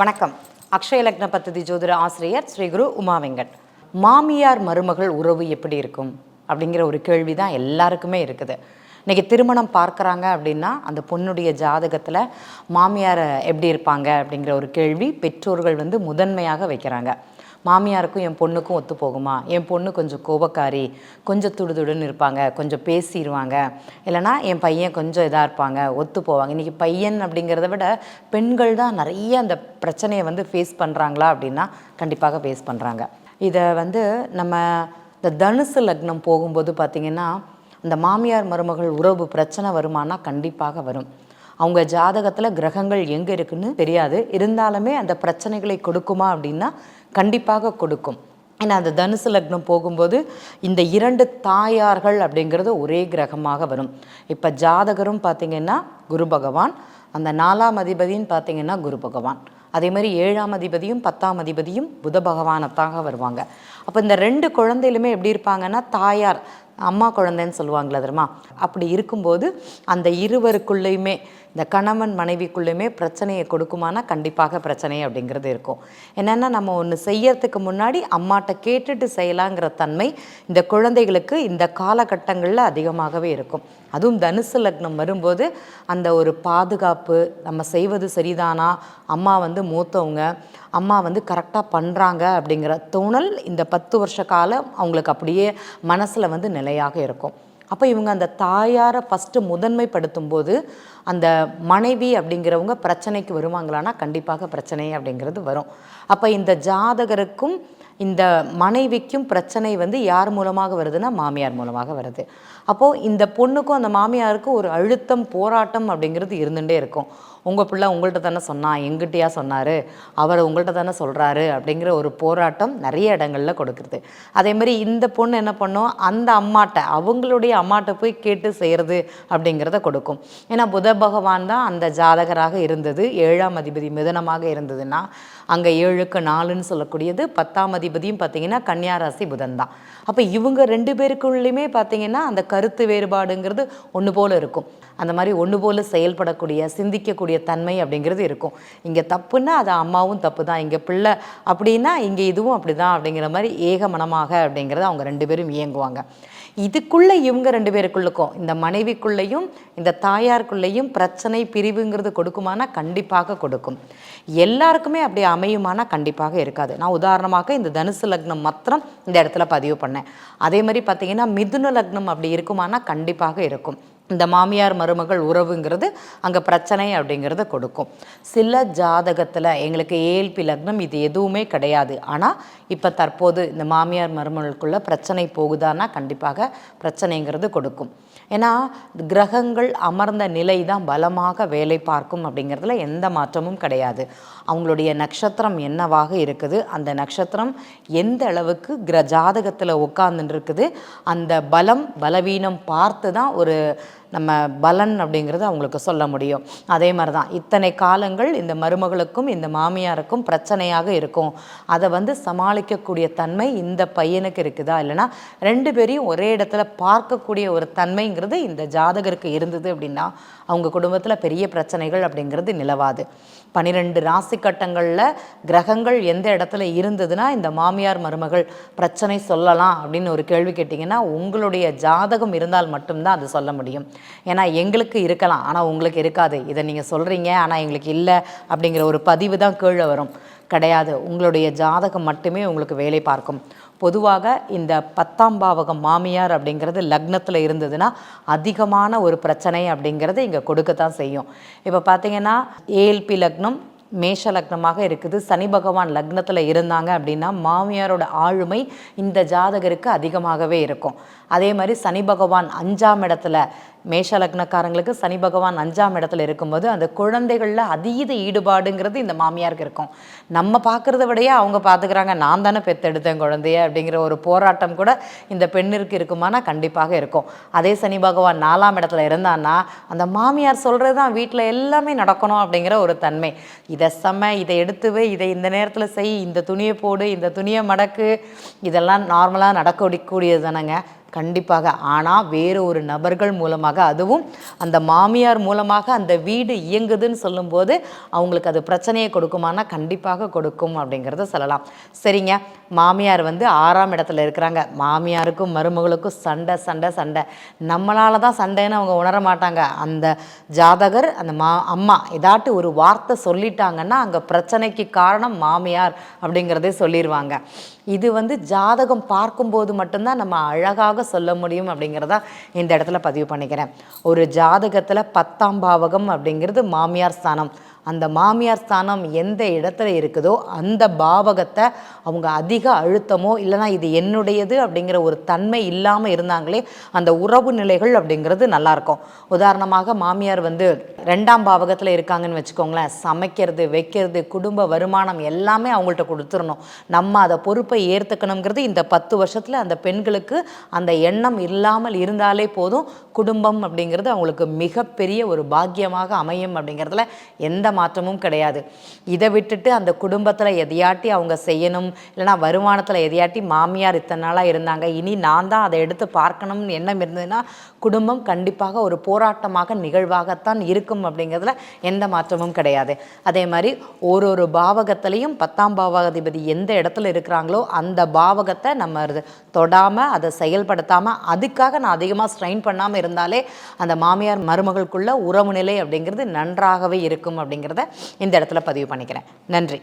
வணக்கம். அக்ஷய லக்ன பத்ததி ஜோதிட ஆசிரியர் ஸ்ரீ குரு உமா வெங்கட். மாமியார் மருமகள் உறவு எப்படி இருக்கும்? அப்படிங்கிற ஒரு கேள்வி தான் எல்லாருக்குமே இருக்குது. இன்றைக்கி திருமணம் பார்க்குறாங்க அப்படின்னா அந்த பொண்ணுடைய ஜாதகத்தில் மாமியார் எப்படி இருப்பாங்க அப்படிங்கிற ஒரு கேள்வி பெற்றோர்கள் வந்து முதன்மையாக வைக்கிறாங்க. மாமியாருக்கும் என் பொண்ணுக்கும் ஒத்து போகுமா? என் பொண்ணு கொஞ்சம் கோபக்காரி கொஞ்சம் துடுதுடுன்னு இருப்பாங்க கொஞ்சம் பேசிடுவாங்க இல்லைனா என் பையன் கொஞ்சம் இதாக இருப்பாங்க ஒத்து போவாங்க. இன்றைக்கி பையன் அப்படிங்கிறத விட பெண்கள் தான் நிறைய அந்த பிரச்சனையை வந்து ஃபேஸ் பண்ணுறாங்களா அப்படின்னா கண்டிப்பாக ஃபேஸ் பண்ணுறாங்க இதை வந்து நம்ம இந்த தனுசு லக்னம் போகும்போது பார்த்திங்கன்னா இந்த மாமியார் மருமகள் உறவு பிரச்சனை வருமானா கண்டிப்பாக வரும். அவங்க ஜாதகத்தில் கிரகங்கள் எங்கே இருக்குன்னு தெரியாது. இருந்தாலுமே அந்த பிரச்சனைகளை கொடுக்குமா அப்படின்னா கண்டிப்பாக கொடுக்கும். ஏன்னா அந்த தனுசு லக்னம் போகும்போது இந்த இரண்டு தாயார்கள் அப்படிங்கிறது ஒரே கிரகமாக வரும். இப்போ ஜாதகரும் பார்த்திங்கன்னா குரு பகவான் அந்த நாலாம் அதிபதின்னு பார்த்திங்கன்னா குரு பகவான். அதே மாதிரி ஏழாம் அதிபதியும் பத்தாம் அதிபதியும் புத பகவானத்தாக வருவாங்க. அப்போ இந்த ரெண்டு குழந்தையிலுமே எப்படி இருப்பாங்கன்னா தாயார் அம்மா குழந்தைன்னு சொல்லுவாங்களே தெரியுமா? அப்படி இருக்கும்போது அந்த இருவருக்குள்ளேயுமே இந்த கணவன் மனைவிக்குள்ளேயுமே பிரச்சனையை கொடுக்குமானா கண்டிப்பாக பிரச்சனை அப்படிங்கிறது இருக்கும். என்னென்னா நம்ம ஒன்று செய்யறதுக்கு முன்னாடி அம்மாட்ட கேட்டுட்டு செய்யலாங்கிற தன்மை இந்த குழந்தைகளுக்கு இந்த காலகட்டங்களில் அதிகமாகவே இருக்கும். அதுவும் தனுசு லக்னம் வரும்போது அந்த ஒரு பாதுகாப்பு நம்ம செய்வது சரிதானா? அம்மா வந்து மூத்தவங்க அம்மா வந்து கரெக்டாக பண்ணுறாங்க அப்படிங்கிற தோணல் இந்த பத்து வருஷ காலம் அவங்களுக்கு அப்படியே மனசில் வந்து நிலையாக இருக்கும். அப்போ இவங்க அந்த தாயாரை ஃபஸ்ட்டு முதன்மைப்படுத்தும் போது அந்த மனைவி அப்படிங்கிறவங்க பிரச்சனைக்கு வருவாங்களான்னா கண்டிப்பாக பிரச்சனை அப்படிங்கிறது வரும். அப்போ இந்த ஜாதகருக்கும் இந்த மனைவிக்கும் பிரச்சனை வந்து யார் மூலமாக வருதுன்னா மாமியார் மூலமாக வருது. அப்போது இந்த பொண்ணுக்கும் அந்த மாமியாருக்கும் ஒரு அழுத்தம் போராட்டம் அப்படிங்கிறது இருந்துகிட்டே இருக்கும். உங்கள் பிள்ளை உங்கள்கிட்ட தானே சொன்னா எங்கிட்டயா சொன்னார்? அவர் உங்கள்கிட்ட தானே சொல்கிறாரு அப்படிங்கிற ஒரு போராட்டம் நிறைய இடங்களில் கொடுக்குறது. அதே மாதிரி இந்த பொண்ணு என்ன பண்ணும்? அந்த அம்மாட்ட அவங்களுடைய அம்மாட்ட போய் கேட்டு செய்கிறது அப்படிங்கிறத கொடுக்கும். ஏன்னா புத பகவான் தான் அந்த ஜாதகராக இருந்தது. ஏழாம் அதிபதி மிதனமாக இருந்ததுன்னா அங்கே ஏழுக்கு நாலுன்னு சொல்லக்கூடியது. பத்தாம் அதிபதியும் பார்த்தீங்கன்னா கன்னியாராசி புதன் தான். அப்போ இவங்க ரெண்டு பேருக்குள்ளேயுமே பார்த்தீங்கன்னா அந்த கருத்து வேறுபாடுங்கிறது ஒன்று போல் இருக்கும். அந்த மாதிரி ஒன்று போல் செயல்படக்கூடிய சிந்திக்கக்கூடிய தன்மை அப்படிங்கிறது இருக்கும். இங்கே தப்புன்னா அது அம்மாவும் தப்பு தான். இங்கே பிள்ளை அப்படின்னா இங்கே இதுவும் அப்படி தான் அப்படிங்கிற மாதிரி ஏக மனமாக அப்படிங்கிறத அவங்க ரெண்டு பேரும் இயங்குவாங்க. இதுக்குள்ளே இவங்க ரெண்டு பேருக்குள்ளுக்கும் இந்த மனைவிக்குள்ளேயும் இந்த தாயாருக்குள்ளேயும் பிரச்சனை பிரிவுங்கிறது கொடுக்குமானா கண்டிப்பாக கொடுக்கும். எல்லாருக்குமே அப்படி அமையுமானா கண்டிப்பாக இருக்காது. நான் உதாரணமாக இந்த தனுசு லக்னம் மாத்திரம் இந்த இடத்துல பதிவு பண்ணேன். அதே மாதிரி பார்த்தீங்கன்னா மிதுன லக்னம் அப்படி இருக்குமானா கண்டிப்பாக இருக்கும். இந்த மாமியார் மருமகள் உறவுங்கிறது அங்கே பிரச்சனை அப்படிங்கிறத கொடுக்கும். சில ஜாதகத்தில் எங்களுக்கு ஏல்பி லக்னம் இது எதுவுமே கிடையாது. ஆனால் இப்போ தற்போது இந்த மாமியார் மருமகளுக்குள்ள பிரச்சனை போகுதான்னா கண்டிப்பாக பிரச்சனைங்கிறது கொடுக்கும். ஏன்னா கிரகங்கள் அமர்ந்த நிலை தான் பலமாக வேலை பார்க்கும் அப்படிங்கிறதுல எந்த மாற்றமும் கிடையாது. அவங்களுடைய நட்சத்திரம் என்னவாக இருக்குது? அந்த நட்சத்திரம் எந்த அளவுக்கு கிர ஜாதகத்தில் உட்காந்துட்டு இருக்குது? அந்த பலம் பலவீனம் பார்த்து தான் ஒரு நம்ம பலன் அப்படிங்கிறது அவங்களுக்கு சொல்ல முடியும். அதே மாதிரி தான் இத்தனை காலங்கள் இந்த மருமகளுக்கும் இந்த மாமியாருக்கும் பிரச்சனையாக இருக்கும். அதை வந்து சமாளிக்கக்கூடிய தன்மை இந்த பையனுக்கு இருக்குதா? இல்லைன்னா ரெண்டு பேரையும் ஒரே இடத்துல பார்க்கக்கூடிய ஒரு தன்மைங்கிறது இந்த ஜாதகருக்கு இருந்தது அப்படின்னா அவங்க குடும்பத்தில் பெரிய பிரச்சனைகள் அப்படிங்கிறது நிலவாது. பனிரெண்டு ராசி கட்டங்களில் கிரகங்கள் எந்த இடத்துல இருந்ததுன்னா இந்த மாமியார் மருமகள் பிரச்சனை சொல்லலாம் அப்படின்னு ஒரு கேள்வி கேட்டிங்கன்னா உங்களுடைய ஜாதகம் இருந்தால் மட்டும்தான் அது சொல்ல முடியும். ஏன்னா எங்களுக்கு இருக்கலாம். ஆனால் உங்களுக்கு இருக்காது. இதை நீங்கள் சொல்கிறீங்க ஆனால் எங்களுக்கு இல்லை அப்படிங்கிற ஒரு பதிவு தான் கீழே வரும். கிடையாது. உங்களுடைய ஜாதகம் மட்டுமே உங்களுக்கு வேலை பார்க்கும். பொதுவாக இந்த பத்தாம் பாவகம் மாமியார் அப்படிங்கிறது லக்னத்தில் இருந்ததுன்னா அதிகமான ஒரு பிரச்சனை அப்படிங்கிறது இங்கே கொடுக்கத்தான் செய்யும். இப்போ பார்த்தீங்கன்னா ஏஎல்பி லக்னம் மேஷ லக்னமாக இருக்குது. சனி பகவான் லக்னத்தில் இருந்தாங்க அப்படின்னா மாமியாரோட ஆளுமை இந்த ஜாதகருக்கு அதிகமாகவே இருக்கும். அதே மாதிரி சனி பகவான் அஞ்சாம் இடத்துல மேஷ லக்னக்காரங்களுக்கு சனி பகவான் அஞ்சாம் இடத்துல இருக்கும்போது அந்த குழந்தைகளில் அதீத ஈடுபாடுங்கிறது இந்த மாமியாருக்கு இருக்கும். நம்ம பார்க்குறத விடையே அவங்க பார்த்துக்கிறாங்க நான் தானே பெத்தெடுத்தேன் குழந்தைய அப்படிங்கிற ஒரு போராட்டம் கூட இந்த பெண்ணிற்கு இருக்குமானா கண்டிப்பாக இருக்கும். அதே சனி பகவான் நாலாம் இடத்துல இருந்தான்னா அந்த மாமியார் சொல்கிறது தான் வீட்டில் எல்லாமே நடக்கணும் அப்படிங்கிற ஒரு தன்மை. இதை செம்ம இதை எடுத்துவே இதை இந்த நேரத்தில் செய் இந்த துணியை போடு இந்த துணியை மடக்கு. இதெல்லாம் நார்மலாக நடக்கக்கூடியது தானேங்க. கண்டிப்பாக. ஆனால் வேறு ஒரு நபர்கள் மூலமாக அதுவும் அந்த மாமியார் மூலமாக அந்த வீடு இயங்குதுன்னு சொல்லும்போது அவங்களுக்கு அது பிரச்சனையை கொடுக்குமானா கண்டிப்பாக கொடுக்கும் அப்படிங்கிறத சொல்லலாம். சரிங்க. மாமியார் வந்து ஆறாம் இடத்துல இருக்கிறாங்க. மாமியாருக்கும் மருமகளுக்கும் சண்டை சண்டை சண்டை. நம்மளால தான் சண்டைன்னு அவங்க உணர மாட்டாங்க. அந்த ஜாதகர் அந்த மா அம்மா ஏதாட்டு ஒரு வார்த்தை சொல்லிட்டாங்கன்னா அங்கே பிரச்சனைக்கு காரணம் மாமியார் அப்படிங்கிறதே சொல்லிடுவாங்க இது வந்து ஜாதகம் பார்க்கும்போது மட்டும்தான் நம்ம அழகாக சொல்ல முடியும் அப்படிங்கிறத இந்த இடத்துல பதிவு பண்ணிக்கிறேன். ஒரு ஜாதகத்தில் பத்தாம் பாவகம் அப்படிங்கிறது மாமியார் ஸ்தானம். அந்த மாமியார் ஸ்தானம் எந்த இடத்துல இருக்குதோ அந்த பாவகத்தை அவங்க அதிக அழுத்தமோ இல்லைனா இது என்னுடையது அப்படிங்கிற ஒரு தன்மை இல்லாமல் இருந்தாங்களே அந்த உறவு நிலைகள் அப்படிங்கிறது நல்லாயிருக்கும் உதாரணமாக மாமியார் வந்து ரெண்டாம் பாவகத்தில் இருக்காங்கன்னு வச்சுக்கோங்களேன். சமைக்கிறது வைக்கிறது குடும்ப வருமானம் எல்லாமே அவங்கள்ட்ட கொடுத்துடணும். நம்ம அதை பொறுப்பை ஏற்றுக்கணுங்கிறது இந்த பத்து வருஷத்தில் அந்த பெண்களுக்கு அந்த எண்ணம் இல்லாமல் இருந்தாலே போதும். குடும்பம் அப்படிங்கிறது அவங்களுக்கு மிகப்பெரிய ஒரு பாக்கியமாக அமையும் அப்படிங்கிறதுல எந்த மாற்றமும் கிடையாது. இதை விட்டுட்டு அந்த குடும்பத்தில் எதையாட்டி அவங்க செய்யணும் இல்லைனா வருமானத்தில் எதையாட்டி மாமியார் இத்தனை நாளாக இருந்தாங்க இனி நான் தான் அதை எடுத்து பார்க்கணும்னு எண்ணம் இருந்ததுன்னா குடும்பம் கண்டிப்பாக ஒரு போராட்டமாக நிகழ்வாகத்தான் இருக்கும் அப்படிங்கிறதுல எந்த மாற்றமும் கிடையாது. அதே மாதிரி ஒரு ஒரு பாவகத்திலையும் பத்தாம் பாவகாதிபதி எந்த இடத்துல இருக்கிறாங்களோ அந்த பாவகத்தை நம்ம தொடாமல் அதை செயல்படுத்தாமல் அதுக்காக நான் அதிகமாக ஸ்ட்ரெயின் பண்ணாமல் இருந்தாலே அந்த மாமியார் மருமகளுக்குள்ள உறவு நிலை அப்படிங்கிறது நன்றாகவே இருக்கும் அப்படிங்கிறத இந்த இடத்துல பதிவு பண்ணிக்கிறேன். நன்றி.